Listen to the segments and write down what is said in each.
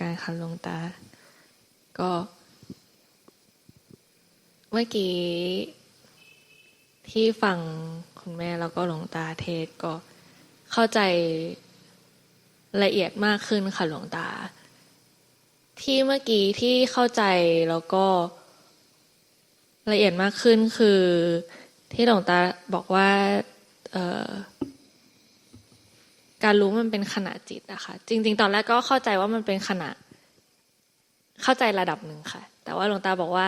การค่ะหลวงตา ก็ เมื่อกี้ที่ฟังคุณแม่แล้วก็หลวงตาเทศก็เข้าใจละเอียดมากขึ้นค่ะหลวงตา ที่เมื่อกี้ที่เข้าใจแล้วก็ละเอียดมากขึ้นคือ ที่หลวงตาบอกว่า เออ การรู้มันเป็นขณะจิตอะค่ะ จริง ๆ ตอนแรกก็เข้าใจว่ามันเป็นขณะ เข้าใจระดับหนึ่งค่ะ แต่ว่าหลวงตาบอกว่า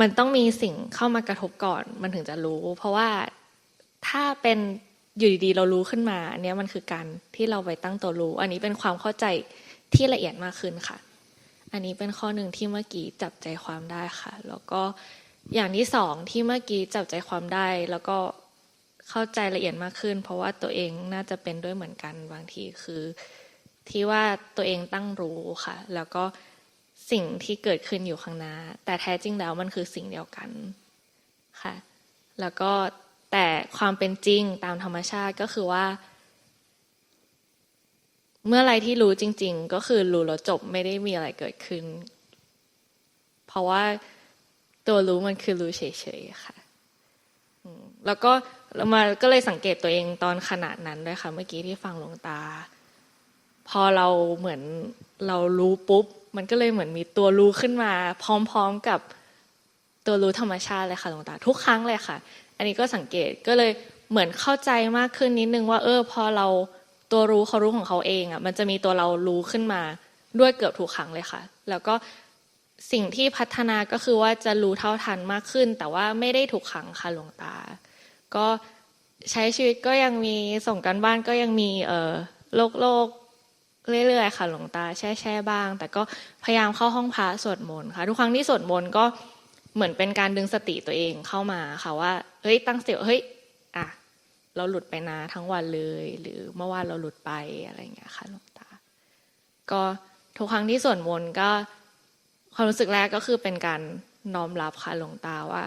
มันต้องมีสิ่งเข้ามากระทบก่อน มันถึงจะรู้ เพราะว่าถ้าเป็นอยู่ดีๆ เรารู้ขึ้นมาอันนี้มันคือการที่เราไปตั้งตัวรู้ อันนี้เป็นความเข้าใจที่ละเอียดมากขึ้นค่ะ อันนี้เป็นข้อหนึ่งที่เมื่อกี้จับใจความได้ค่ะ แล้วก็อย่างที่สองที่เมื่อกี้จับใจความได้ แล้วก็ เข้าใจละเอียดมากขึ้น เพราะว่าตัวเองน่าจะเป็นด้วยเหมือนกันบางทีคือ ที่ว่าตัวเองตั้งรู้ค่ะ แล้วก็สิ่งที่เกิดขึ้นอยู่ข้างหน้า แต่แท้จริงแล้วมันคือสิ่งเดียวกันค่ะ แล้วก็แต่ความเป็นจริงตามธรรมชาติก็คือว่า เมื่อไรที่รู้จริง ๆ ก็คือรู้แล้วจบไม่ได้มีอะไรเกิดขึ้น เพราะว่าตัวรู้มันคือรู้เฉยๆค่ะแล้วก็ เรามาก็เลยสังเกตตัวเองตอนขนาดนั้นด้วยค่ะ เมื่อกี้ที่ฟังหลวงตา พอเราเหมือนเรารู้ปุ๊บ มันก็เลยเหมือนมีตัวรู้ขึ้นมา พร้อมๆกับตัวรู้ธรรมชาติเลยค่ะหลวงตา ทุกครั้งเลยค่ะ อันนี้ก็สังเกตก็เลยเหมือนเข้าใจมากขึ้นนิดนึงว่า เออ พอเราตัวรู้เขารู้ของเขาเองอะมันจะมีตัวเรารู้ขึ้นมาด้วยเกือบทุกครั้งเลยค่ะ แล้วก็สิ่งที่พัฒนาก็คือว่าจะรู้เท่าทันมากขึ้น แต่ว่าไม่ได้ทุกครั้งค่ะหลวงตา ก็ใช้ชีวิตก็ยังมีส่งกันบ้านก็ยังมีเออโลกโลกเรื่อยๆค่ะหลวงตาแช่แช่บ้าง แต่ก็พยายามเข้าห้องพระสวดมนต์ค่ะ ทุกครั้งที่สวดมนต์ก็เหมือนเป็นการดึงสติตัวเองเข้ามาค่ะว่าเฮ้ยตั้งเสติว่าเฮ้ยอะเราหลุดไปนะทั้งวันเลย หรือเมื่อวานเราหลุดไปอะไรอย่างเงี้ยค่ะหลวงตา ก็ทุกครั้งที่สวดมนต์ก็ความรู้สึกแรกก็คือเป็นการน้อมรับค่ะหลวงตาว่า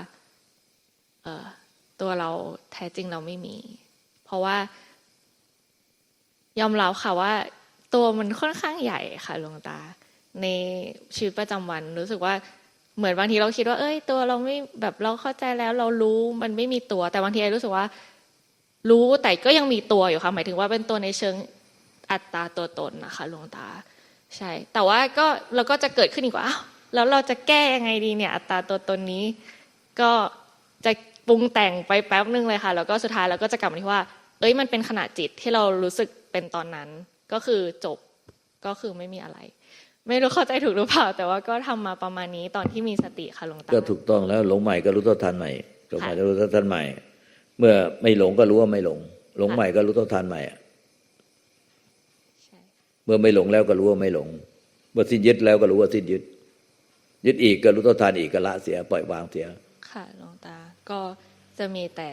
เออ ตัวเราแท้จริงเราไม่มี เพราะว่า ยอมรับค่ะว่า ตัวมันค่อนข้างใหญ่ค่ะหลวงตา ในชีวิตประจำวันรู้สึกว่าเหมือนบางทีเราคิดว่า เอ้ย ตัวเราไม่แบบเราเข้าใจแล้ว เรารู้มันไม่มีตัว แต่บางทีรู้สึกว่า รู้แต่ก็ยังมีตัวอยู่ค่ะหมายถึงว่าเป็นตัวในเชิงอัตตาตัวตนนะคะหลวงตา ใช่ แต่ว่าก็เราก็จะเกิดขึ้นอีกว่าแล้วเราจะแก้ยังไงดีเนี่ย อัตราตัวตนนี้ ก็จะ ปรุงแต่งไปแป๊บนึงเลยค่ะ แล้วก็สุดท้ายเราก็จะกลับมาที่ว่า เอ้ยมันเป็นขนาดจิตที่เรารู้สึกเป็นตอนนั้น ก็คือจบก็คือไม่มีอะไร ไม่รู้เข้าใจถูกหรือเปล่า แต่ว่าก็ทำมาประมาณนี้ตอนที่มีสติค่ะหลวงตาก็ถูกต้องแล้วหลงใหม่ก็รู้เท่าทันใหม่หลงใหม่ก็รู้เท่าทันใหม่ เมื่อไม่หลงก็รู้ว่าไม่หลง หลงใหม่ก็รู้เท่าทันใหม่อะใช่เมื่อไม่หลงแล้วก็รู้ว่าไม่หลง เมื่อสิ้นยึดแล้วก็รู้ว่าสิ้นยึด ยึดอีกก็รู้เท่าทันอีกก็ละเสียปล่อยวางเสีย ค่ะหลวงตา ก็จะมีแต่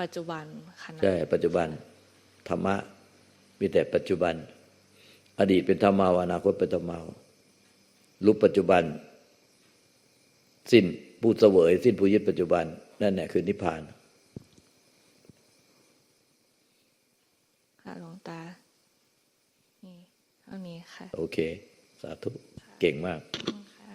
ปัจจุบันขณะใช่ ปัจจุบัน ธรรมะ มีแต่ปัจจุบัน อดีตเป็นธรรมาวาอนาคตเป็นธรรมาวรู้ปัจจุบัน สิ้นผู้เสวย สิ้นผู้ยึดปัจจุบัน นั่นแหละคือนิพพาน ค่ะหลวงตานี่เท่านี้ค่ะ โอเค สาธุ เก่งมาก ค่ะ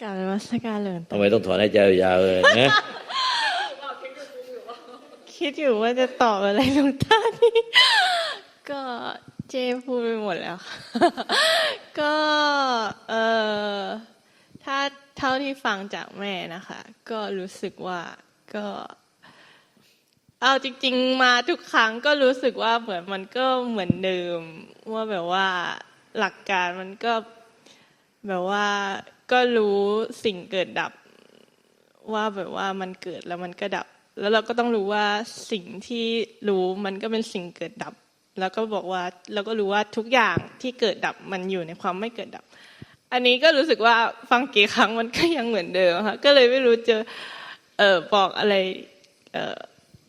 กล่าวนมัสการหลวงตาทำไมต้องถอนให้ใจยาวๆเลยนะคิดอยู่ว่าจะตอบอะไรหลวงตานี่ก็เจพูดไปหมดแล้วค่ะก็เออถ้าเท่าที่ฟังจากแม่นะคะ ก็รู้สึกว่าก็ เอาจริง ๆ มาทุกครั้งก็รู้สึกว่าเหมือนมันก็เหมือนเดิมว่าแบบว่าหลักการมันก็แบบว่า ก็รู้สิ่งเกิดดับ ว่าแบบว่ามันเกิดแล้วมันก็ดับ แล้วเราก็ต้องรู้ว่าสิ่งที่รู้มันก็เป็นสิ่งเกิดดับ แล้วก็บอกว่าเราก็รู้ว่าทุกอย่างที่เกิดดับมันอยู่ในความไม่เกิดดับ อันนี้ก็รู้สึกว่าฟังกี่ครั้งมันก็ยังเหมือนเดิมค่ะก็เลยไม่รู้จะเออบอกอะไรเออ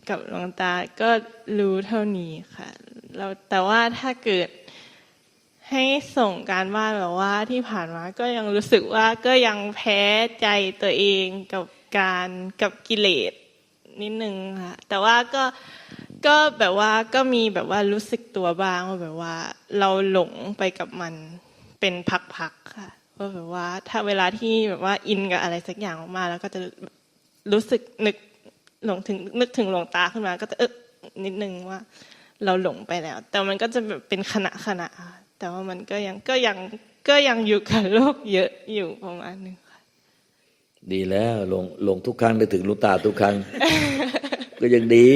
กับหลวงตาก็รู้เท่านี้ค่ะแล้วแต่ว่าถ้าเกิด ให้ส่งการบ้านแบบว่าที่ผ่านมาก็ยังรู้สึกว่าก็ยังแพ้ใจตัวเองกับการกับกิเลสนิดนึงค่ะแต่ว่าก็ก็แบบว่าก็มีแบบว่ารู้สึกตัวบ้างว่าแบบว่า เราหลงไปกับมันเป็นพักๆค่ะว่าแบบว่าถ้าเวลาที่แบบว่าอินกับอะไรสักอย่างมากๆแล้วก็จะรู้สึกนึกหลงถึงนึกถึงหลวงตาขึ้นมา ก็จะเออนิดนึงว่า เราหลงไปแล้ว แต่มันก็จะแบบเป็นขณะขณะค่ะ แต่ว่ามันก็ยังก็ยังก็ยังอยู่กับโลกเยอะอยู่ประมาณนึงค่ะดีแล้วลงลงทุกครั้งนึกถึงหลูกตาทุกครั้ง ก็ยังดี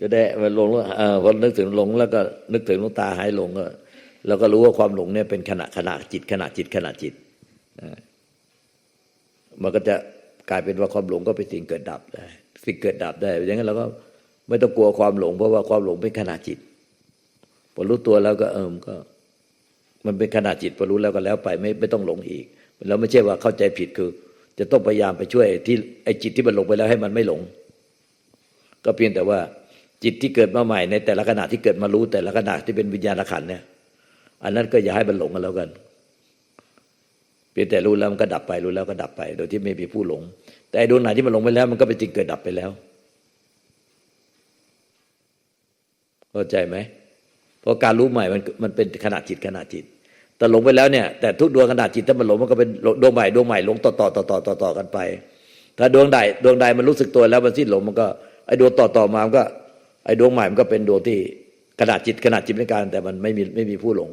จะได้มาลงแล้วเออพอนึกถึงหลงแล้วก็นึกถึงหลูกตาหายหลงก็เราก็รู้ว่าความหลงเนี่ยเป็นขณะขณะจิตขณะจิตขณะจิตนะมันก็จะกลายเป็นว่าความหลงก็เป็นสิ่งเกิดดับได้สิ่งเกิดดับได้อย่างนั้นเราก็ไม่ต้องกลัวความหลง เพราะว่าความหลงเป็นขณะจิต พอรู้ตัวแล้วก็เออมก็ มันเป็นขณะจิตพอรู้แล้วก็แล้วไปไม่ไม่ต้องหลงอีก แล้วไม่ใช่ว่าเข้าใจผิดคือ จะต้องพยายามไปช่วยที่ไอ้จิตที่มันหลงไปแล้วให้มันไม่หลง ก็เพียงแต่ว่าจิตที่เกิดมาใหม่ในแต่ละขณะที่เกิดมารู้แต่ละขณะที่เป็นวิญญาณขันเนี่ย อันนั้นก็อย่าให้มันหลงกันแล้วกันเพียงแต่รู้แล้วมันก็ดับไปรู้แล้วก็ดับไป โดยที่ไม่มีผู้หลง แต่ดวงไหนที่มันหลงไปแล้วมันก็เป็นจริงเกิดดับไปแล้วเข้าใจไหม เพราะการรู้ใหม่มันมันเป็นขณะจิตขณะจิต แต่หลงไปแล้วเนี่ยแต่ทุกดวงขณะจิตถ้ามันหลงมันก็เป็นดวงใหม่ดวงใหม่หลงต่อต่อต่อต่อต่อต่อกันไป ถ้าดวงใดดวงใดมันรู้สึกตัวแล้วมันสิ้นหลงมันก็ไอ้ดวงต่อต่อมามันก็ไอ้ดวงใหม่มันก็เป็นดวงที่ขณะจิตขณะจิตเป็นการ แต่มันไม่มีไม่มีผู้หลง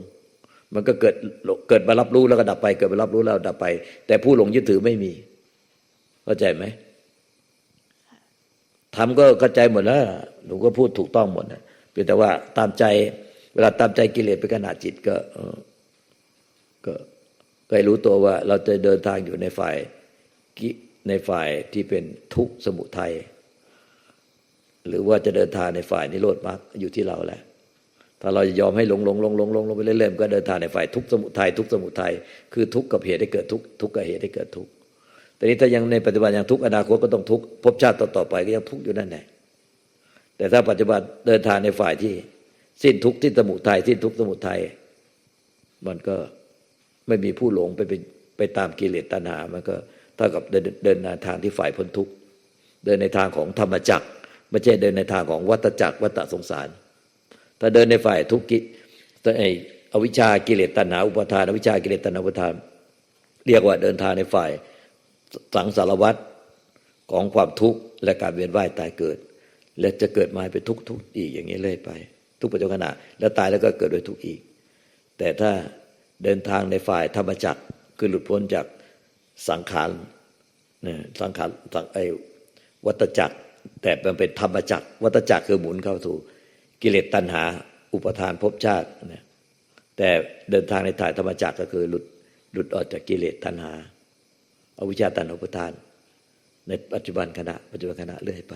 มันก็เกิดเกิดมารับรู้แล้วก็ดับไป เกิดมารับรู้แล้วดับไป แต่ผู้หลงยึดถือไม่มีเข้าใจไหมทำก็เข้าใจหมดแล้วหนูก็พูดถูกต้องหมดนะเพียงแต่ว่าตามใจ เวลาตามใจกิเลสเป็นขณะจิตก็ก็ก็รู้ตัวว่าเราจะเดินทางอยู่ในฝ่ายกิในฝ่ายที่เป็นทุกข์สมุทัยหรือว่าจะเดินทางในฝ่ายนิโรธมรรคอยู่ที่เราแหละ ถ้าเราจะยอมให้หลงหลงหลงหลงหลงลงไปเรื่อยๆก็เดินทางในฝ่ายทุกข์สมุทัยทุกข์สมุทัยคือทุกข์กับเหตุให้เกิดทุกข์ทุกข์กับเหตุให้เกิดทุกข์แต่นี้ถ้ายังในปัจจุบันยังทุกข์อนาคตก็ต้องทุกข์ภพชาติต่อๆไปก็ยังทุกข์อยู่นั่นแหละแต่ถ้าปัจจุบันเดินทางในฝ่ายที่ สิ้นทุกข์ที่สมุทัยสิ้นทุกข์สมุทัยมันก็ไม่มีผู้หลงไปไปไปตามกิเลสตัณหา มันก็เท่ากับเดินเดินในทางที่ฝ่ายพ้นทุกข์เดินในทางของธรรมจักรไม่ใช่เดินในทางของวัฏจักรวัฏสงสาร ถ้าเดินในฝ่ายทุกข์ตไออวิชากิเลสตัณหาอุปทานอวิชากิเลสตัณหาอุปทาน เรียกว่าเดินทางในฝ่ายสังสารวัฏของความทุกข์และการเวียนว่ายตายเกิด และจะเกิดมาเป็นทุกข์ทุกข์อีกอย่างนี้เรื่อยไป ทุกปัจจุบันขณะแล้วตายแล้วก็เกิดโดยทุกข์อีก แต่ถ้าเดินทางในฝ่ายธรรมจักรคือหลุดพ้นจากสังขารเนี่ยสังขารสังไอวัตจักร แต่มันเป็นธรรมจักร วัตจักรคือหมุนเข้าสู่กิเลสตัณหา อุปทานภพชาติเนี่ยแต่เดินทางในถ่ายธรรมจักรก็คือหลุดหลุดออกจากกิเลสตัณหาอาวิชชาตัณหาอุปทาน ในปัจจุบันขณะปัจจุบันขณะเรื่อยไป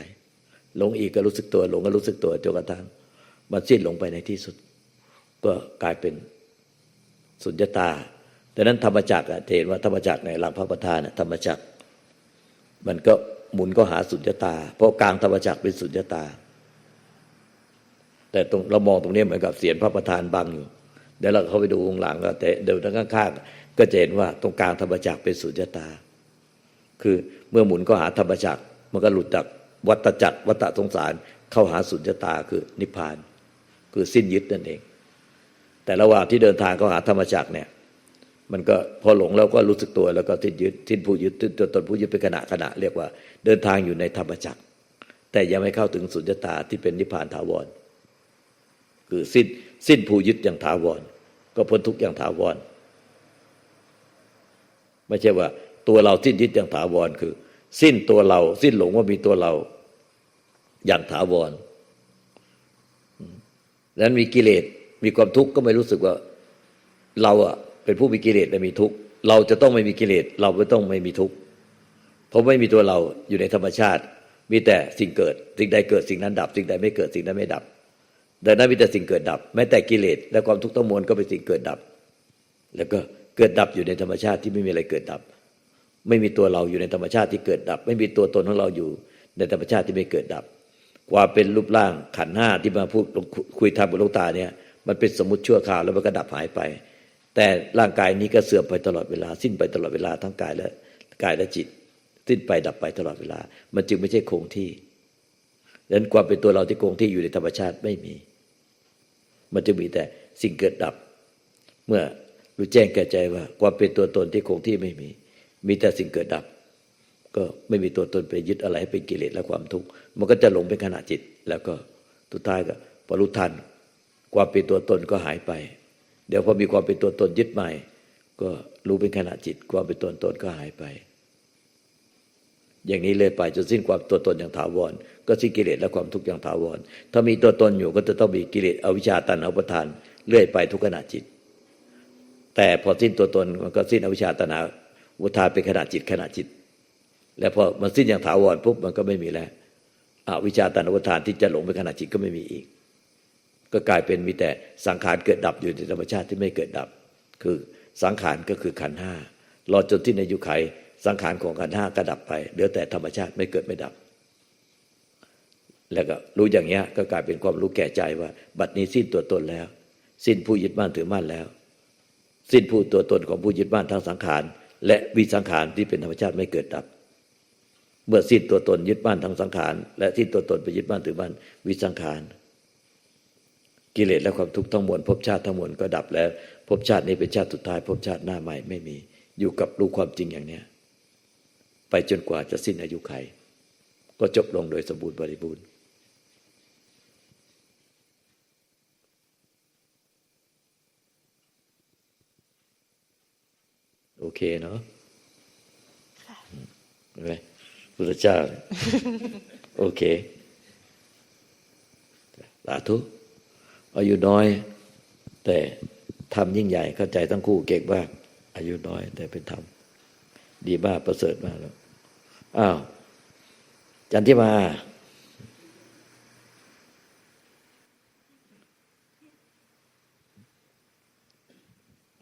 หลงอีกก็รู้สึกตัวหลงก็รู้สึกตัวจนกระทั่ง มันสิ้นลงไปในที่สุด ก็กลายเป็นสุญญตาดังนั้นธรรมจักรเห็นว่าธรรมจักรในหลังพระประธานธรรมจักรมันก็หมุนก็หาสุญญตา เพราะกลางธรรมจักรเป็นสุญญตา แต่ตรงเรามองตรงนี้เหมือนกับเสียนพระประธานบังอยู่เดี๋ยวเราเข้าไปดูข้างหลังก็แต่เดี๋ยวทางข้างๆก็จะเห็นว่าตรงกลางธรรมจักรเป็นสุญญตา คือเมื่อหมุนก็หาธรรมจักรมันก็หลุดจากวัฏจักรวัฏสงสารเข้าหาสุญญตาคือนิพพาน คือสิ้นยึดนั่นเอง แต่ระหว่างที่เดินทางเข้าหาธรรมจักรเนี่ย มันก็พอหลงแล้วก็รู้สึกตัวแล้วก็สิ้นยึดสิ้นผู้ยึดตัวตนผู้ยึดเป็นขณะขณะเรียกว่าเดินทางอยู่ในธรรมจักร แต่ยังไม่เข้าถึงสุญญตาที่เป็นนิพพานถาวร คือสิ้นสิ้นผู้ยึดอย่างถาวร ก็พ้นทุกอย่างถาวร ไม่ใช่ว่าตัวเราสิ้นยึดอย่างถาวรคือ สิ้นตัวเรา สิ้นหลงว่ามีตัวเราอย่างถาวร นั้นมีกิเลสมีความทุกข์ก็ไม่รู้สึกว่า เราอะเป็นผู้มีกิเลสและมีทุกข์เราจะต้องไม่มีกิเลสเราก็ต้องไม่มีทุกข์เพราะไม่มีตัวเราอยู่ในธรรมชาติ มีแต่สิ่งเกิด สิ่งใดเกิดสิ่งนั้นดับ สิ่งใดไม่เกิดสิ่งนั้นไม่ดับดังนั้นมีแต่สิ่งเกิดดับ แม้แต่กิเลสและความทุกข์ทั้งมวลก็เป็นสิ่งเกิดดับ แล้วก็เกิดดับอยู่ในธรรมชาติที่ไม่มีอะไรเกิดดับ ไม่มีตัวเราอยู่ในธรรมชาติที่เกิดดับ ไม่มีตัวตนของเราอยู่ในธรรมชาติที่ไม่เกิดดับ ความเป็นรูปร่างขันห้าที่มาพูดคุยทำกับลูกตาเนี่ยมันเป็นสมมติชั่วคราวแล้วมันก็ดับหายไป แต่ร่างกายนี้ก็เสื่อมไปตลอดเวลา สิ้นไปตลอดเวลาทั้งกายและกายและจิต สิ้นไปดับไปตลอดเวลา มันจึงไม่ใช่คงที่ดังนั้นความเป็นตัวเราที่คงที่อยู่ในธรรมชาติไม่มี มันจะมีแต่สิ่งเกิดดับ เมื่อรู้แจ้งแก่ใจว่า ความเป็นตัวตนที่คงที่ไม่มี มีแต่สิ่งเกิดดับ ก็ไม่มีตัวตนไปยึดอะไรให้เป็นกิเลสและความทุกข์มันก็จะหลงเป็นขณะจิต แล้วก็ทุดท้ายก็พอรู้ทันความเป็นตัวตนก็หายไป เดี๋ยวพอมีความเป็นตัวตนยึดใหม่ ก็รู้เป็นขณะจิต ความเป็นตัวตนก็หายไป อย่างนี้เลยไปจนสิ้นความตัวตนอย่างถาวร ก็สิ้นกิเลสและความทุกข์อย่างถาวร ถ้ามีตัวตนอยู่ก็จะต้องมีกิเลสอวิชชาตันอุปทานเรื่อยไปทุกขณะจิต แต่พอสิ้นตัวตนมันก็สิ้นอวิชชาตันอุปทานเป็นขณะจิตขณะจิต แล้วพอมันสิ้นอย่างถาวรปุ๊บมันก็ไม่มีแล้วอวิชาตันอุปทานที่จะหลงเป็นขณะจิตก็ไม่มีอีก ก็กลายเป็นมีแต่สังขารเกิดดับอยู่ในธรรมชาติที่ไม่เกิดดับ คือสังขารก็คือขันธ์ห้ารอจนที่ในยุคไขสังขารของขันธ์ห้าก็ดับไปเหลือแต่ธรรมชาติไม่เกิดไม่ดับ แล้วก็รู้อย่างเงี้ยก็กลายเป็นความรู้แก่ใจว่า บัดนี้สิ้นตัวตนแล้ว สิ้นผู้ยึดมั่นถือมั่นแล้ว สิ้นผู้ตัวตนของผู้ยึดมั่นทั้งสังขาร และวิสังขารที่เป็นธรรมชาติไม่เกิดดับ เมื่อสิ้นตัวตนยึดมั่นทั้งสังขาร และสิ้นตัวตนไปยึดมั่นถือมั่นวิสังขาร กิเลสและความทุกข์ทั้งมวลภพชาติทั้งมวลก็ดับแล้วภพชาตินี้เป็นชาติสุดท้ายภพชาติหน้าใหม่ไม่มี อยู่กับรู้ความจริงอย่างเนี้ยไปจนกว่าจะสิ้นอายุไข ก็จบลงโดยสมบูรณ์บริบูรณ์โอเคเนาะเห็นไหม พุทธเจ้า โอเคสาธุอายุน้อย แต่ทำยิ่งใหญ่เข้าใจทั้งคู่เก่งมากอายุน้อย แต่เป็นธรรมดีมากประเสริฐมากแล้วอ้าวจันทิมา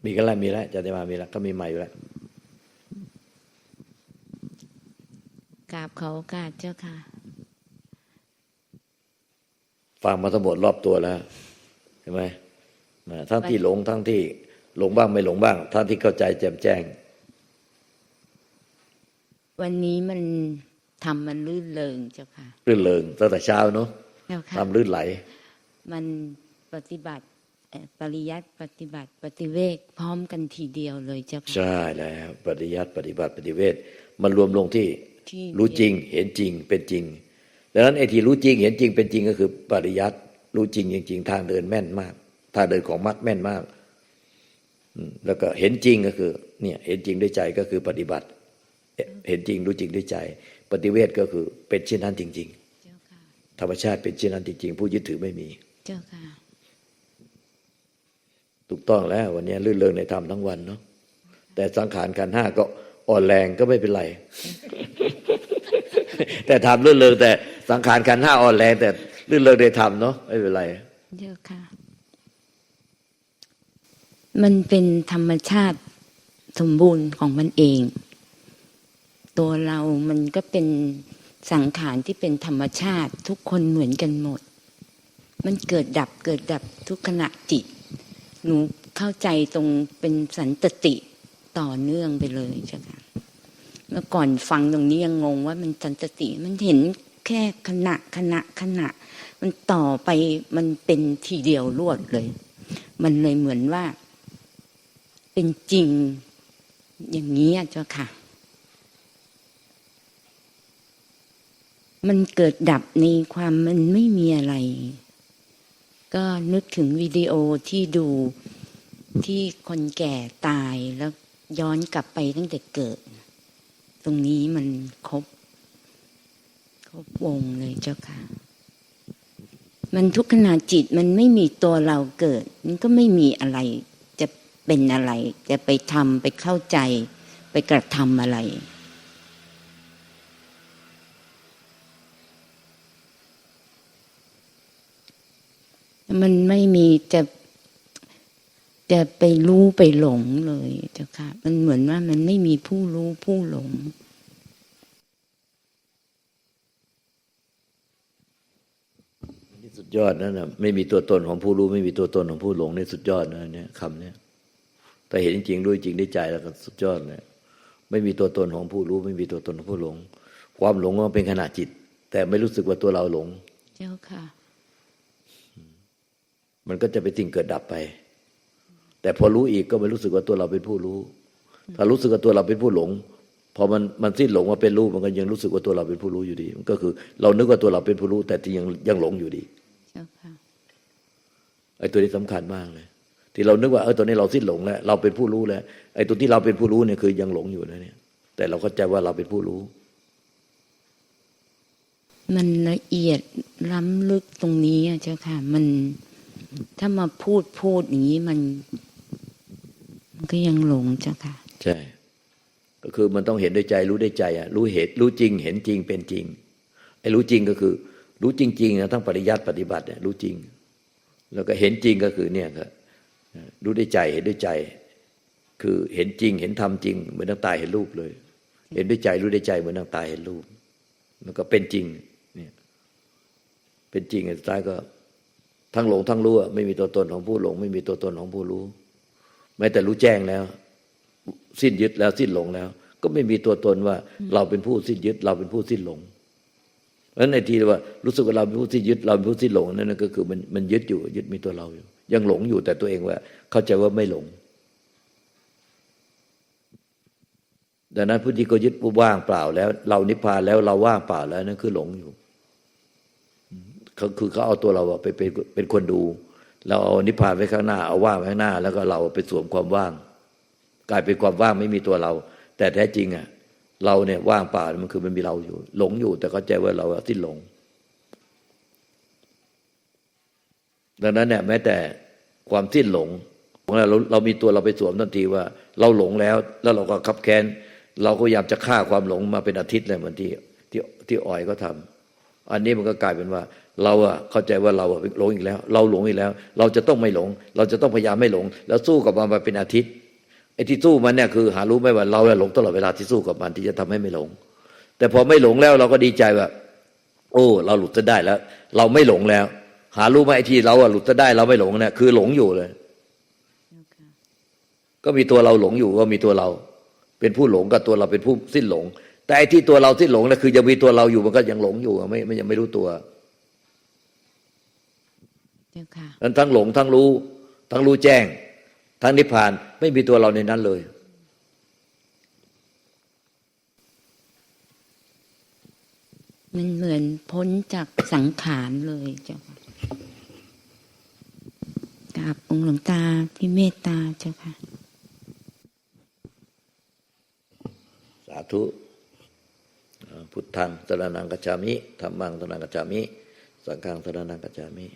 มีกันแล้วมีแล้วจันทิมามีแล้วก็มีใหม่อยู่แล้ว กราบเขาโอกาสเจ้าค่ะ ฟังมาทั้งหมดรอบตัวแล้วเห็นไหมนะทั้งที่หลงทั้งที่หลงบ้างไม่หลงบ้างทั้งที่เข้าใจแจ่มแจ้ง วันนี้มันทำมันลื่นเริงเจ้าค่ะรื่นเริงตั้งแต่เช้าเนาะเจ้าค่ะทำลื่นไหล มันปฏิบัติเอ่อปริยัติปฏิบัติปฏิเวกพร้อมกันทีเดียวเลยเจ้าค่ะ ใช่แล้วปฏิยัติปฏิบัติปฏิเวทมันรวมลงที่ที่ รู้จริงเห็นจริงเป็นจริงดังนั้นไอ้ที่รู้จริงเห็นจริงเป็นจริงก็คือปริยัติรู้จริงจริง ๆ ทางเดินแม่นมาก ทางเดินของมรรคแม่นมากอืมแล้วก็เห็นจริงก็คือ เนี่ยเห็นจริงด้วยใจก็คือปฏิบัติ เห็นจริงรู้จริงด้วยใจ ปฏิเวทก็คือเป็นเช่นนั้นจริงเจ้าค่ะๆธรรมชาติเป็นเช่นนั้นจริง ๆ ผู้ยึดถือไม่มีเจ้าค่ะถูกต้องแล้ววันนี้ลื่นเริงในธรรมทั้งวันเนาะแต่สังขารขันธ์ห้าก็อ่อนแรงก็ไม่เป็นไร แต่ทำลื่นเริงแต่สังขารขันห้าอ่อนแรงแต่ลื่นเริงในธรรมเนาะไม่เป็นไรเจ้าค่ะ มันเป็นธรรมชาติสมบูรณ์ของมันเอง ตัวเรามันก็เป็นสังขารที่เป็นธรรมชาติทุกคนเหมือนกันหมด มันเกิดดับเกิดดับทุกขณะจิต หนูเข้าใจตรงเป็นสันตติต่อเนื่องไปเลยจ้าค่ะ เมื่อก่อนฟังตรงนี้ยังงงว่ามันสันตติมันเห็นแค่ขณะขณะขณะ มันต่อไปมันเป็นทีเดียวรวดเลย มันเลยเหมือนว่า เป็นจริงอย่างนี้เจ้าค่ะ มันเกิดดับในความมันไม่มีอะไร ก็นึกถึงวิดีโอที่ดูที่คนแก่ตายแล้วย้อนกลับไปตั้งแต่เกิด ตรงนี้มันครบ ครบวงเลยเจ้าค่ะ มันทุกขณะจิตมันไม่มีตัวเราเกิด มันก็ไม่มีอะไร จะเป็นอะไร จะไปทำไปเข้าใจ ไปกระทำอะไรมันไม่มีจะ จะไปรู้ไปหลงเลยเจ้าค่ะ มันเหมือนว่ามันไม่มีผู้รู้ผู้หลงนี่สุดยอดนั่นนะไม่มีตัวตนของผู้รู้ไม่มีตัวตนของผู้หลงนี่สุดยอดนะเนี่ยคำเนี้ยแต่เห็นจริงๆรู้จริงได้ใจแล้วก็สุดยอดเลยไม่มีตัวตนของผู้รู้ ไม่มีตัวตนของผู้หลง ความหลงมันเป็นขณะจิต แต่ไม่รู้สึกว่าตัวเราหลง เจ้าค่ะ มันก็จะไปสิ่งเกิดดับไป แต่พอรู้อีกก็ไม่รู้สึกว่าตัวเราเป็นผู้รู้ ถ้ารู้สึกว่าตัวเราเป็นผู้หลง พอมันมันสิ้นหลงมาเป็นรู้มันก็ยังรู้สึกว่าตัวเราเป็นผู้รู้อยู่ดี มันก็คือ เรานึกว่าตัวเราเป็นผู้รู้ แต่ที่ยังยังหลงอยู่ดีเจ้าค่ะไอ้ตัวนี้สำคัญมากเลย ที่เรานึกว่าเออตัวนี้เราสิ้นหลงแล้วเราเป็นผู้รู้แล้วไอ้ตัวที่เราเป็นผู้รู้เนี่ยคือยังหลงอยู่นะเนี่ย แต่เราเข้าใจว่าเราเป็นผู้รู้ มันละเอียดล้ำลึกตรงนี้อะเจ้าค่ะ มันถ้ามาพูดพูดอย่างนี้มันมัน ก็ยังหลงเจ้าค่ะ ใช่ ก็คือมันต้องเห็นด้วยใจรู้ด้วยใจอะรู้เหตุรู้จริงเห็นจริงเป็นจริงไอ้รู้จริงก็คือ รู้จริงๆนะทั้งปริยัติปฏิบัติเนี่ยรู้จริง แล้วก็เห็นจริงก็คือเนี่ยครับรู้ด้วยใจเห็นด้วยใจ คือเห็นจริง เห็นธรรมจริง เหมือนนังตายเห็นรูปเลย เห็นด้วยใจรู้ด้วยใจเหมือนนังตายเห็นรูปมันก็เป็นจริงเนี่ยเป็นจริงสุดท้ายก็ทั้งหลงทั้งรู้ไม่มีตัวตนของผู้หลง ไม่มีตัวตนของผู้รู้ แม้แต่รู้แจ้งแล้ว สิ้นยึดแล้วสิ้นหลงแล้ว ก็ไม่มีตัวตนว่าเราเป็นผู้สิ้นยึด เราเป็นผู้สิ้นหลงเพราะฉะนั้นในทีว่ารู้สึกว่าเราเป็นผู้สิ้นยึด เราเป็นผู้สิ้นหลงนั่นนะก็คือมันมันยึดอยู่ ยึดมีตัวเราอยู่ ยังหลงอยู่แต่ตัวเองว่า เข้าใจว่าไม่หลงดังนั้นผู้ที่ก็ยึดผู้ว่างเปล่าแล้ว เรานิพพานแล้วเราว่างเปล่าแล้วนั่นคือหลงอยู่เขาคือเขาเอาตัวเราอะไปเป็นเป็นคนดู เราเอานิพพานไว้ข้างหน้า เอาว่างไว้ข้างหน้า แล้วก็เราไปสวมความว่าง กลายเป็นความว่างไม่มีตัวเรา แต่แท้จริงอะเราเนี่ยว่างเปล่ามันคือมันมีเราอยู่ หลงอยู่ แต่เข้าใจว่าเราสิ้นหลง ดังนั้นเนี่ยแม้แต่ความสิ้นหลงของเราเรามีตัวเราไปสวมทันทีว่า เราหลงแล้ว แล้วเราก็ขับแค้นเราก็พยายามจะฆ่าความหลงมาเป็นอาทิตย์เลยเหมือนที่ที่ที่อ่อยก็ทำอันนี้มันก็กลายเป็นว่า เราอะเข้าใจว่าเราอะหลงอีกแล้ว เราหลงอีกแล้ว เราจะต้องไม่หลง เราจะต้องพยายามไม่หลง แล้วสู้กับมันมาเป็นอาทิตย์ไอ้ที่สู้มันเนี่ยคือหารู้ไหมว่าเราหลงตลอดเวลาที่สู้กับมันที่จะทำให้ไม่หลง แต่พอไม่หลงแล้วเราก็ดีใจว่า โอ้ เราหลุดจะได้แล้ว เราไม่หลงแล้ว หารู้ไหมไอ้ที่เราอะหลุดจะได้เราไม่หลงเนี่ยคือหลงอยู่เลย ก็มีตัวเราหลงอยู่ก็มีตัวเรา เป็นผู้หลงกับตัวเราเป็นผู้สิ้นหลง แต่ไอ้ที่ตัวเราสิ้นหลงเนี่ยคือยังมีตัวเราอยู่มันก็ยังหลงอยู่อะไม่ไม่ยังไม่รู้ตัวเจ้าค่ะ นั้นทั้งหลงทั้งรู้ ทั้งรู้แจ้ง ทั้งนิพพานไม่มีตัวเราในนั้นเลยมันเหมือนพ้นจากสังขารเลยเจ้าค่ะกราบองค์หลวงตาที่เมตตาเจ้าค่ะ สาธุ พุทธังสรนังกัจจามิธรรมังสรนังกัจจามิ สังฆังสรนังกัจจามิ